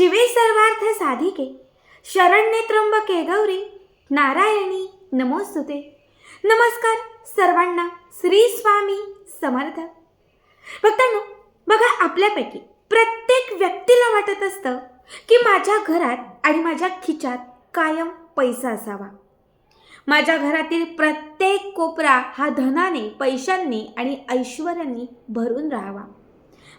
शिवे सर्वार्थ साधिके. शरण्ये त्र्यंबके गौरी. नारायणी नमोस्तुते. नमस्कार सर्वांना श्री स्वामी समर्थ. भक्तांनो बघा आपल्यापैकी प्रत्येक व्यक्तीला वाटत असतं की माझ्या घरात आणि माझ्या खिच्यात कायम पैसा असावा. माझ्या घरातील प्रत्येक कोपरा हा धनाने पैशांनी आणि ऐश्वर्याने भरून राहावा.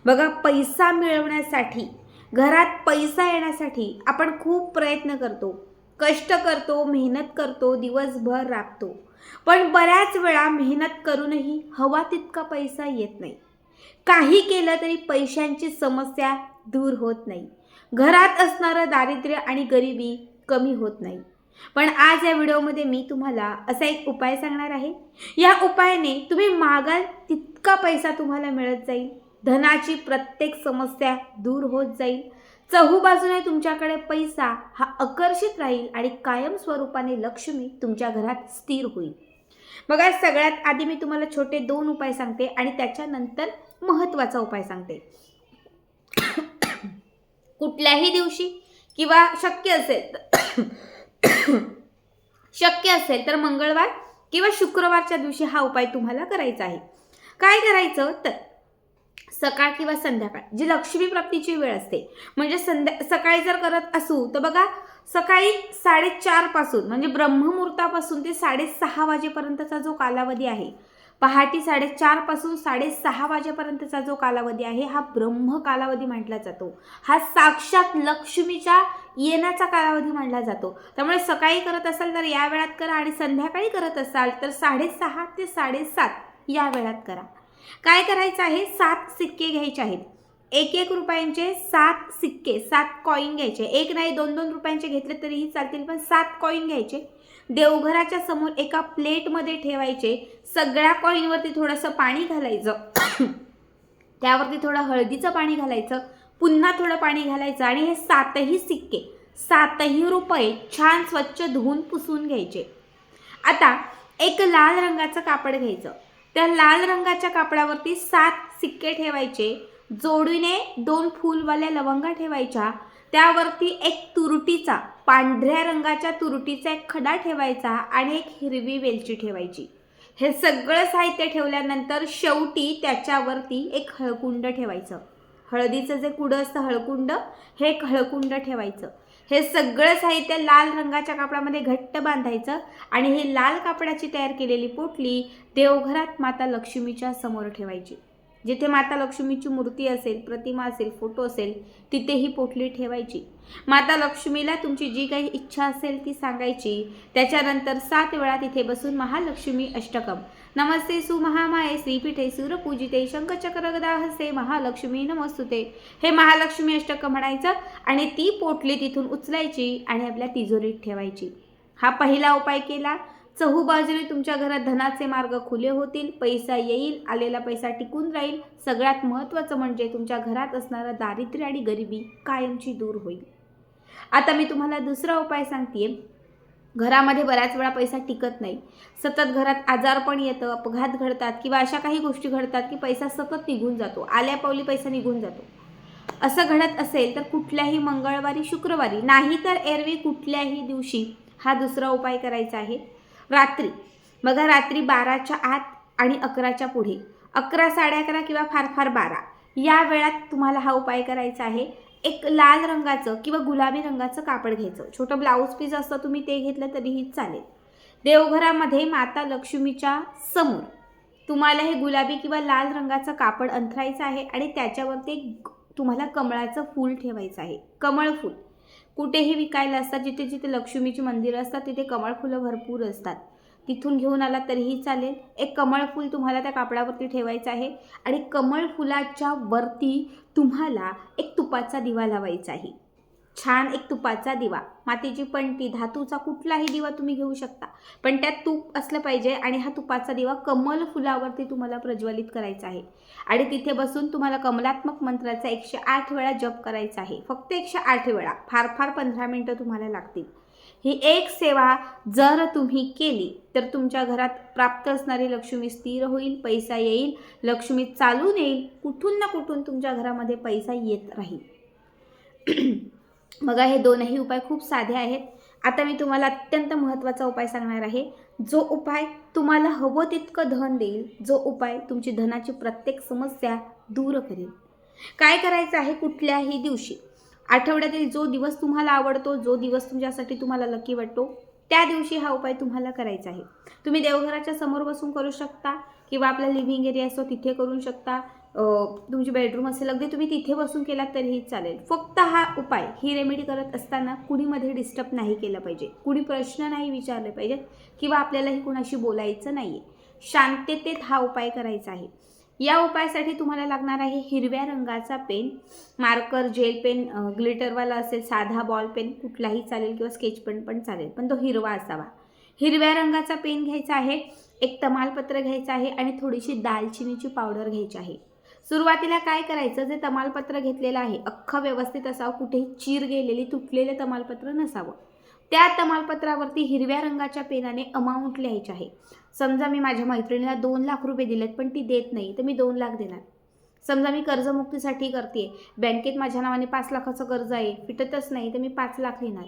बघा पैसा मिळवण्यासाठी घरात पैसा येण्यासाठी आपण खूप प्रयत्न करतो. कष्ट करतो मेहनत करतो दिवसभर राबतो. पण बऱ्याच वेळा मेहनत करूनही हवा तितका पैसा येत नाही. काही केलं तरी पैशांची समस्या दूर होत नाही. घरात असणारं दारिद्र्य आणि गरिबी कमी होत नाही. पण आज या व्हिडिओमध्ये मी तुम्हाला असा एक उपाय सांगणार आहे. या उपायाने तुम्ही मागाल तितका पैसा तुम्हाला मिळत जाईल. धनाची प्रत्येक समस्या दूर होत जाईल. चहूबाजूने तुमच्याकडे पैसा हा आकर्षित राहील आणि कायम स्वरूपाने लक्ष्मी तुमच्या घरात स्थिर होईल. बघा सगळ्यात आधी मी तुम्हाला छोटे दोन उपाय सांगते आणि त्याच्यानंतर महत्त्वाचा उपाय सांगते. कुठल्याही दिवशी किंवा शक्य असेल शक्य असेल तर मंगळवार किंवा शुक्रवारच्या दिवशी हा उपाय तुम्हाला करायचा आहे. काय करायचं? तर सकाळ किंवा संध्याकाळ जी लक्ष्मी प्राप्तीची वेळ असते. म्हणजे संध्या सकाळी जर करत असू तर बघा सकाळी साडेचारपासून म्हणजे ब्रह्ममुहूर्तापासून ते साडेसहा वाजेपर्यंतचा जो कालावधी आहे पहाटे साडेचारपासून साडेसहा वाजेपर्यंतचा जो कालावधी आहे हा ब्रह्म कालावधी म्हटला जातो. हा साक्षात लक्ष्मीच्या येण्याचा कालावधी मानला जातो. त्यामुळे सकाळी करत असाल तर या वेळात करा आणि संध्याकाळी करत असाल तर साडेसहा ते साडेसात या वेळात करा. काय करायचं आहे? सात सिक्के घ्यायचे आहेत. एक एक रुपयांचे सात सिक्के सात कॉईन घ्यायचे. एक नाही दोन दोन रुपयांचे घेतले तरीही चालतील पण सात कॉईन घ्यायचे. देवघराच्या समोर एका प्लेटमध्ये ठेवायचे. सगळ्या कॉईनवरती थोडंसं पाणी घालायचं. त्यावरती थोडं हळदीचं पाणी घालायचं. पुन्हा थोडं पाणी घालायचं आणि हे सातही सिक्के सातही रुपये छान स्वच्छ धुवून पुसून घ्यायचे. आता एक लाल रंगाचं कापड घ्यायचं. त्या लाल रंगाच्या कापडावरती सात सिक्के ठेवायचे. जोडीने दोन फूलवाल्या लवंगा ठेवायच्या. त्यावरती एक तुरटीचा पांढऱ्या रंगाच्या तुरटीचा एक खडा ठेवायचा आणि एक हिरवी वेलची ठेवायची. हे सगळं साहित्य ठेवल्यानंतर शेवटी त्याच्यावरती एक हळकुंड ठेवायचं. हळदीचं जे कुडं असतं हळकुंड हे एक हळकुंड ठेवायचं. हे सगळं साहित्य लाल रंगाच्या कापडामध्ये घट्ट बांधायचं आणि ही लाल कापडाची तयार केलेली पोटली देवघरात माता लक्ष्मीच्या समोर ठेवायची. जिथे माता लक्ष्मीची मूर्ती असेल प्रतिमा असेल फोटो असेल तिथे ही पोटली ठेवायची. माता लक्ष्मीला तुमची जी काही इच्छा असेल ती सांगायची. त्याच्यानंतर सात वेळा तिथे बसून महालक्ष्मी अष्टकम. नमस्ते सुमहामाये श्रीपीठे सूरपूजिते शंखचक्रगदाहसे महालक्ष्मी नमस्तुते. हे महालक्ष्मी अष्टकम म्हणायचं आणि ती पोटली तिथून उचलायची आणि आपल्या तिजोरीत ठेवायची. हा पहिला उपाय केला. चहूबाजूने तुमच्या घरात धनाचे मार्ग खुले होतील पैसा येईल आलेला पैसा टिकून राहील. सगळ्यात महत्त्वाचं म्हणजे तुमच्या घरात असणारं दारिद्र्य आणि गरिबी कायमची दूर होईल. आता मी तुम्हाला दुसरा उपाय सांगते घरामध्ये बऱ्याच वेळा पैसा टिकत नाही. सतत घरात आजारपण येतं अपघात घडतात किंवा अशा काही गोष्टी घडतात की पैसा सतत निघून जातो आल्या पावली पैसा निघून जातो. असं घडत असेल तर कुठल्याही मंगळवारी शुक्रवारी नाही तर एरवी कुठल्याही दिवशी हा दुसरा उपाय करायचा आहे. रात्री. मग रात्री बाराच्या आत आणि अकराच्या पुढे. अकरा साडे अकरा किंवा फार फार बारा. या वेळात तुम्हाला हा उपाय करायचा आहे. एक लाल रंगाचं किंवा गुलाबी रंगाचं कापड घ्यायचं. छोटं ब्लाऊज पीस असतं तुम्ही ते घेतलं तरीही चालेल. देवघरामध्ये माता लक्ष्मीच्या समोर तुम्हाला हे गुलाबी किंवा लाल रंगाचं कापड अंथरायचं आहे आणि त्याच्यावरती एक तुम्हाला कमळाचं फूल ठेवायचं आहे. कमळ फूल. कुठेही विकायला असतात जिथे जिथे लक्ष्मीची मंदिरं असतात तिथे कमळ फुलं भरपूर असतात. तिथून घेऊन आला तरीही चालेल. एक कमळ फूल तुम्हाला त्या कापडावरती ठेवायचं आहे आणि कमळ फुलाच्या वरती तुम्हाला एक तुपाचा दिवा लावायचा आहे. छान एक तुपाचा दिवा. मातीची पणती धातूचा कुठलाही दिवा तुम्ही घेऊ शकता. पण त्यात तूप असलं पाहिजे आणि हा तुपाचा दिवा कमल फुलावरती तुम्हाला प्रज्वलित करायचा आहे. आणि तिथे बसून तुम्हाला कमलात्मक मंत्राचा एकशे आठ वेळा जप करायचा आहे. फक्त एकशे आठ वेळा. फार फार पंधरा मिनटं तुम्हाला लागतील. ही एक सेवा जर तुम्ही केली तर तुमच्या घरात प्राप्त असणारी लक्ष्मी स्थिर होईल पैसा येईल लक्ष्मी चालून येईल कुठून ना कुठून तुमच्या घरामध्ये पैसा येत राहील. बघा हे दोनही उपाय खूप साधे आहेत. आता मी तुम्हाला अत्यंत महत्त्वाचा उपाय सांगणार आहे. जो उपाय तुम्हाला हवं तितकं धन देईल जो उपाय तुमची धनाची प्रत्येक समस्या दूर करेल. काय करायचं आहे कुठल्याही दिवशी? आठवड्यातील जो दिवस तुम्हाला आवडतो जो दिवस तुमच्यासाठी तुम्हाला लकी वाटतो त्या दिवशी हा उपाय तुम्हाला करायचा आहे. तुम्ही देवघराच्या समोर बसून करू शकता किंवा आपला लिव्हिंग एरिया असतो तिथे करू शकता. तुमची बेडरूम असेल अगदी तुम्ही तिथे बसून केलात तरीही चालेल. फक्त हा उपाय ही रेमेडी करत असताना कुणीमध्ये डिस्टर्ब नाही केलं पाहिजे. कुणी प्रश्न नाही विचारले पाहिजेत किंवा आपल्यालाही कुणाशी बोलायचं नाही आहे शांततेत हा उपाय करायचा आहे. या उपायासाठी तुम्हाला लागणार आहे हिरव्या रंगाचा पेन मार्कर जेल पेन ग्लिटरवाला असेल साधा बॉल पेन कुठलाही चालेल किंवा स्केच पेन पण चालेल पण तो हिरवा असावा. हिरव्या रंगाचा पेन घ्यायचा आहे एक तमालपत्र घ्यायचं आहे आणि थोडीशी दालचिनीची पावडर घ्यायची आहे. सुरुवातीला काय करायचं? जे तमालपत्र घेतलेलं आहे अख्खं व्यवस्थित असावं कुठेही चीर गेलेली तुटलेले तमालपत्र नसावं. त्या तमालपत्रावरती हिरव्या रंगाच्या पेनाने अमाऊंट लिहायची आहे. समजा मी माझ्या मैत्रिणीला दोन लाख रुपये दिलेत पण ती देत नाही तर मी दोन लाख देणार. समजा मी कर्जमुक्तीसाठी करते बँकेत माझ्या नावाने पाच लाखाचं कर्ज आहे फिटतच नाही तर मी पाच लाख लिहिणार.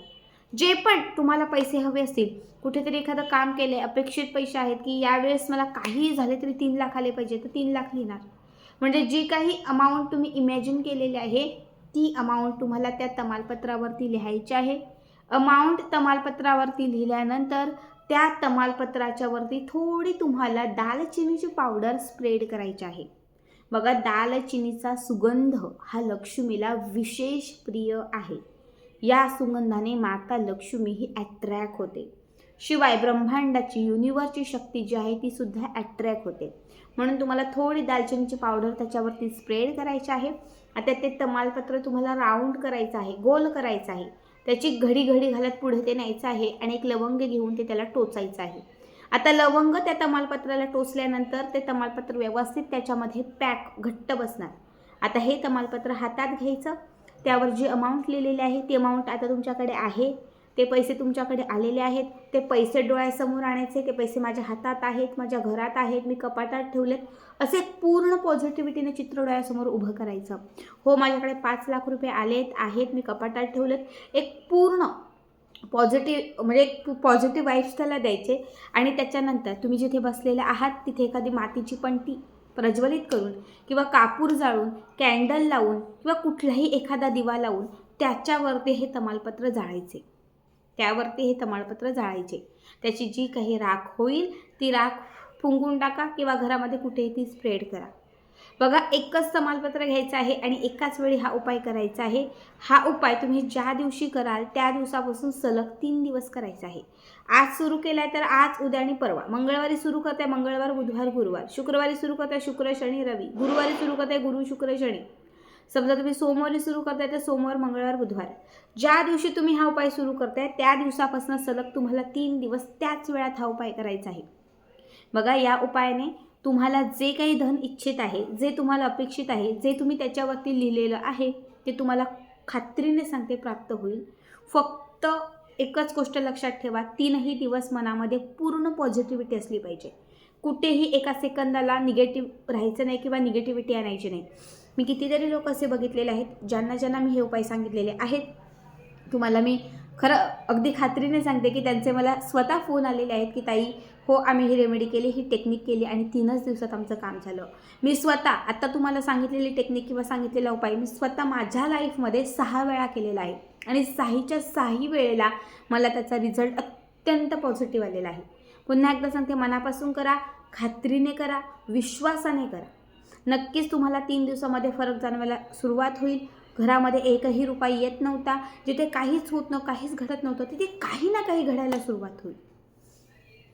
जे पण तुम्हाला पैसे हवे असतील कुठेतरी एखादं काम केले अपेक्षित पैसे आहेत की यावेळेस मला काहीही झाले तरी तीन लाख आले पाहिजे तर तीन लाख लिहिणार. म्हणजे जी काही अमाऊंट तुम्ही इमॅजिन केलेली आहे ती अमाऊंट तुम्हाला त्या तमालपत्रावरती लिहायची आहे. अमाऊंट तमालपत्रावरती लिहिल्यानंतर त्या तमालपत्राच्या वरती थोडी तुम्हाला दालचिनीची पावडर स्प्रेड करायची आहे. बघा दालचिनीचा सुगंध हा लक्ष्मीला विशेष प्रिय आहे. या सुगंधाने माता लक्ष्मी ही ॲट्रॅक होते. शिवाय ब्रह्मांडाची युनिवर्सची शक्ती जी आहे ती सुद्धा अट्रॅक्ट होते. म्हणून तुम्हाला थोडी दालचिनीची पावडर त्याच्यावरती स्प्रेड करायची आहे. आता ते तमालपत्र तुम्हाला राऊंड करायचं आहे गोल करायचं आहे. त्याची घडी घडी घालत पुढे ते न्यायचं आहे आणि एक लवंग घेऊन ते त्याला टोचायचं आहे. आता लवंग त्या तमालपत्राला टोचल्यानंतर ते तमालपत्र व्यवस्थित त्याच्यामध्ये पॅक घट्ट बसणार. आता हे तमालपत्र हातात घ्यायचं. त्यावर जी अमाऊंट लिहिलेली आहे ती अमाऊंट आता तुमच्याकडे आहे. ते पैसे तुमच्याकडे आलेले आहेत ते पैसे डोळ्यासमोर आणायचे ते पैसे माझ्या हातात आहेत माझ्या घरात आहेत मी कपाटात ठेवलेत असे पूर्ण पॉझिटिव्हिटीने चित्र डोळ्यासमोर उभं करायचं. हो माझ्याकडे पाच लाख रुपये आलेत आहेत मी कपाटात ठेवलेत. एक पूर्ण पॉझिटिव्ह म्हणजे एक पॉझिटिव्ह वाईब्स त्याला द्यायचे. आणि त्याच्यानंतर तुम्ही जिथे बसलेले आहात तिथे एखादी मातीची पणती प्रज्वलित करून किंवा कापूर जाळून कॅन्डल लावून किंवा कुठलाही एखादा दिवा लावून त्याच्यावरती हे तमालपत्र जाळायचे. त्यावरती हे तमालपत्र जाळायचे. त्याची जी काही राख होईल ती राख फुंकून टाका किंवा घरामध्ये कुठेही ती स्प्रेड करा. बघा एकच तमालपत्र घ्यायचं आहे आणि एकाच वेळी हा उपाय करायचा आहे. हा उपाय तुम्ही ज्या दिवशी कराल त्या दिवसापासून सलग तीन दिवस करायचा आहे. आज सुरू केलाय तर आज उद्या आणि परवा. मंगळवारी सुरू करताय मंगळवार बुधवार गुरुवार. शुक्रवारी सुरू करताय शुक्र शनी रवी. गुरुवारी सुरू करताय गुरु शुक्र शनी. समजा तुम्ही सोमवारी सुरू करताय तर सोमवार मंगळवार बुधवार. ज्या दिवशी तुम्ही हा उपाय सुरू करताय त्या दिवसापासून सलग तुम्हाला तीन दिवस त्याच वेळात हा उपाय करायचा आहे. बघा या उपायाने तुम्हाला जे काही धन इच्छित आहे जे तुम्हाला अपेक्षित आहे जे तुम्ही त्याच्यावरती लिहिलेलं आहे ते तुम्हाला खात्रीने सांगते प्राप्त होईल. फक्त एकच गोष्ट लक्षात ठेवा तीनही दिवस मनामध्ये पूर्ण पॉझिटिव्हिटी असली पाहिजे. कुठेही एका सेकंदाला निगेटिव्ह राहायचं नाही किंवा निगेटिव्हिटी आणायची नाही. मी कितीतरी लोक असे बघितलेले आहेत ज्यांना ज्यांना मी हे उपाय सांगितलेले आहेत. तुम्हाला मी खरं अगदी खात्रीने सांगते की त्यांचे मला स्वतः फोन आलेले आहेत की ताई हो आम्ही ही रेमेडी केली ही टेक्निक केली आणि तीनच दिवसात आमचं काम झालं. मी स्वतः आत्ता तुम्हाला सांगितलेली टेक्निक किंवा सांगितलेला उपाय मी स्वतः माझ्या लाईफमध्ये सहा वेळा केलेला आहे. आणि साहीच्या साही वेळेला मला त्याचा रिझल्ट अत्यंत पॉझिटिव्ह आलेला आहे. पुन्हा एकदा सांगते मनापासून करा खात्रीने करा विश्वासाने करा. नक्कीच तुम्हाला तीन दिवसामध्ये फरक जाणवायला सुरुवात होईल. घरामध्ये एकही रुपया येत नव्हता. जिथे काहीच होत नव्हतं काहीच घडत नव्हतं तिथे काही ना काही घडायला सुरुवात होईल.